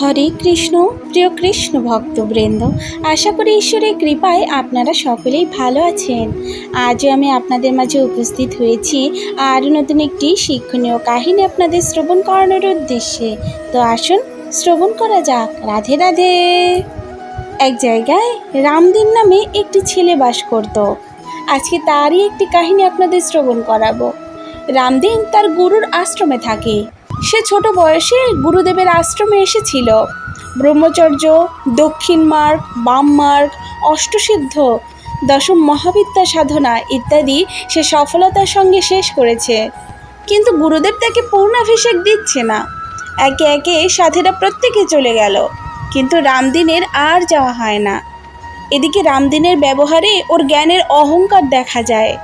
হরে কৃষ্ণ, প্রিয় কৃষ্ণ ভক্তবৃন্দ, আশা করি ঈশ্বরের কৃপায় আপনারা সকলেই ভালো আছেন। আজও আমি আপনাদের মাঝে উপস্থিত হয়েছি আর নতুন একটি শিক্ষণীয় কাহিনী আপনাদের শ্রবণ করানোর উদ্দেশ্যে। তো আসুন, শ্রবণ করা যাক। রাধে রাধে। এক জায়গায় রামদিন নামে একটি ছেলে বাস করত। আজকে তারই একটি কাহিনী আপনাদের শ্রবণ করাবো। রামদিন তার গুরুর আশ্রমে থাকে। সে ছোট বয়সে গুরুদেবের আশ্রমে এসেছিল। ব্রহ্মচর্য, দক্ষিণ মার্গ, বাম মার্গ, অষ্টসিদ্ধ, দশম মহাবিদ্যা সাধনা ইত্যাদি সে সফলতার সঙ্গে শেষ করেছে। কিন্তু গুরুদেব তাকে পূর্ণাভিষেক দিচ্ছে না। একে একে সাথীরা প্রত্যেকে চলে গেল। কিন্তু রামদিনের আর যাওয়া হয় না। এদিকে রামদিনের ব্যবহারে ওর জ্ঞানের অহংকার দেখা যায়।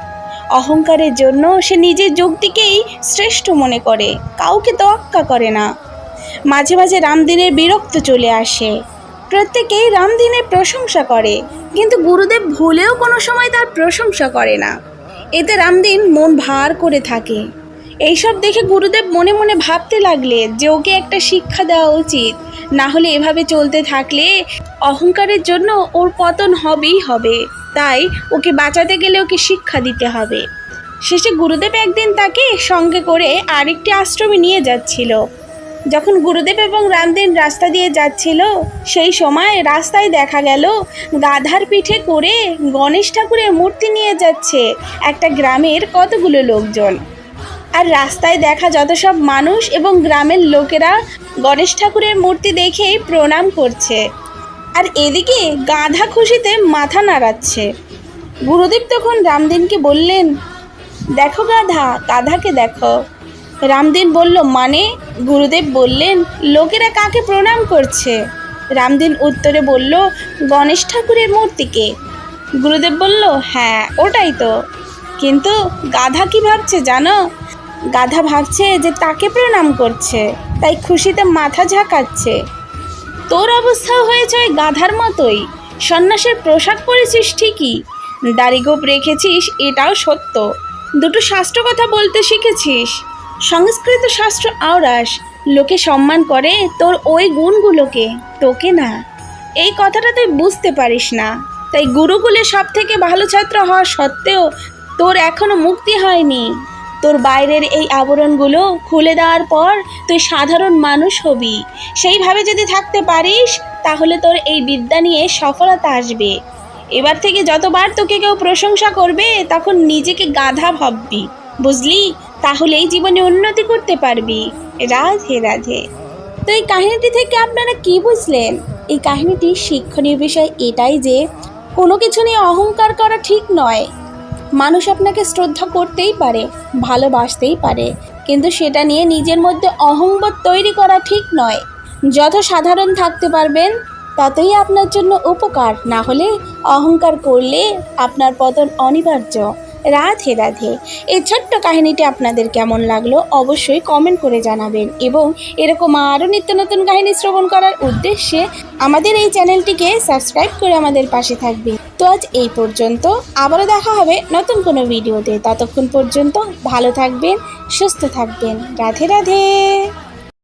অহংকারের জন্য সে নিজের যুক্তিকেই শ্রেষ্ঠ মনে করে, কাউকে তোয়াক্কা করে না। মাঝে মাঝে রামদিনের বিরক্ত চলে আসে। প্রত্যেকেই রামদিনের প্রশংসা করে, কিন্তু গুরুদেব ভুলেও কোনো সময় তার প্রশংসা করে না। এতে রামদিন মন ভার করে থাকে। এইসব দেখে গুরুদেব মনে মনে ভাবতে লাগলে যে ওকে একটা শিক্ষা দেওয়া উচিত। না হলে এভাবে চলতে থাকলে অহংকারের জন্য ওর পতন হবেই হবে। তাই ওকে বাঁচাতে গেলে ওকে শিক্ষা দিতে হবে। শেষে গুরুদেব একদিন তাকে সঙ্গে করে আরেকটি আশ্রমে নিয়ে যাচ্ছিল। যখন গুরুদেব এবং রামদিন রাস্তা দিয়ে যাচ্ছিল, সেই সময় রাস্তায় দেখা গেল, গাধার পিঠে করে গণেশ ঠাকুরের মূর্তি নিয়ে যাচ্ছে একটা গ্রামের কতগুলো লোকজন। আর রাস্তায় দেখা যত সব মানুষ এবং গ্রামের লোকেরা গণেশ ঠাকুরের মূর্তি দেখেই প্রণাম করছে। আর এদিকে গাধা খুশিতে মাথা নাড়াচ্ছে। গুরুদেব তখন রামদিনকে বললেন, দেখো গাধা, গাধাকে দেখো। রামদিন বলল মানে? গুরুদেব বললেন, লোকেরা কাকে প্রণাম করছে? রামদিন উত্তরে বলল, গণেশ ঠাকুরের মূর্তিকে। গুরুদেব বলল হ্যাঁ ওটাই তো। কিন্তু গাধা কি ভাবছে জানো? গাধা ভাবছে যে তাকে প্রণাম করছে, তাই খুশিতে মাথা ঝাঁকাচ্ছে। তোর অবস্থাও হয়েছে ওই গাধার মতোই। সন্ন্যাসের পোশাক পরেছিস ঠিকই। দাড়িগোপ রেখেছিস, এটাও সত্য। দুটো শাস্ত্র কথা বলতে শিখেছিস। সংস্কৃত শাস্ত্র আওরাস লোকে সম্মান করে তোর ওই গুণগুলোকে, তোকে না। এই কথাটা তুই বুঝতে পারিস না। তাই গুরুকুলে সব থেকে ভালো ছাত্র হওয়া সত্ত্বেও তোর এখনও মুক্তি হয়নি। তোর বাইরের এই আবরণগুলো খুলে দেওয়ার পর তুই সাধারণ মানুষ হবি। সেইভাবে যদি থাকতে পারিস, তাহলে তোর এই বিদ্যা নিয়ে সফলতা আসবে। এবার থেকে যতবার তোকে কেউ প্রশংসা করবে, তখন নিজেকে গাধা ভাববি। বুঝলি? তাহলেই জীবনে উন্নতি করতে পারবি। রাধে রাধে। তো এই কাহিনীটি থেকে আপনারা কি বুঝলেন? এই কাহিনীটির শিক্ষণীয় বিষয় এটাই যে, কোনো কিছু নিয়ে অহংকার করা ঠিক নয়। মানুষ আপনাকে শ্রদ্ধা করতেই পারে, ভালোবাসতেই পারে। কিন্তু সেটা নিয়ে নিজের মধ্যে অহংবোধ তৈরি করা ঠিক নয়। যত সাধারণ থাকতে পারবেন, ততই আপনার জন্য উপকার। না হলে অহংকার করলে আপনার পতন অনিবার্য। রাধে রাধে। এই ছোট্ট কাহিনীটি আপনাদের কেমন লাগল অবশ্যই কমেন্ট করে জানাবেন এবং এরকম আরও নিত্য নতুন কাহিনী শ্রবণ করার উদ্দেশ্যে আমাদের এই চ্যানেলটিকে সাবস্ক্রাইব করে আমাদের পাশে থাকবে তো আজ এই পর্যন্ত, আবারও দেখা হবে নতুন কোনো ভিডিওতে ততক্ষণ পর্যন্ত ভালো থাকবেন, সুস্থ থাকবেন। রাধে রাধে।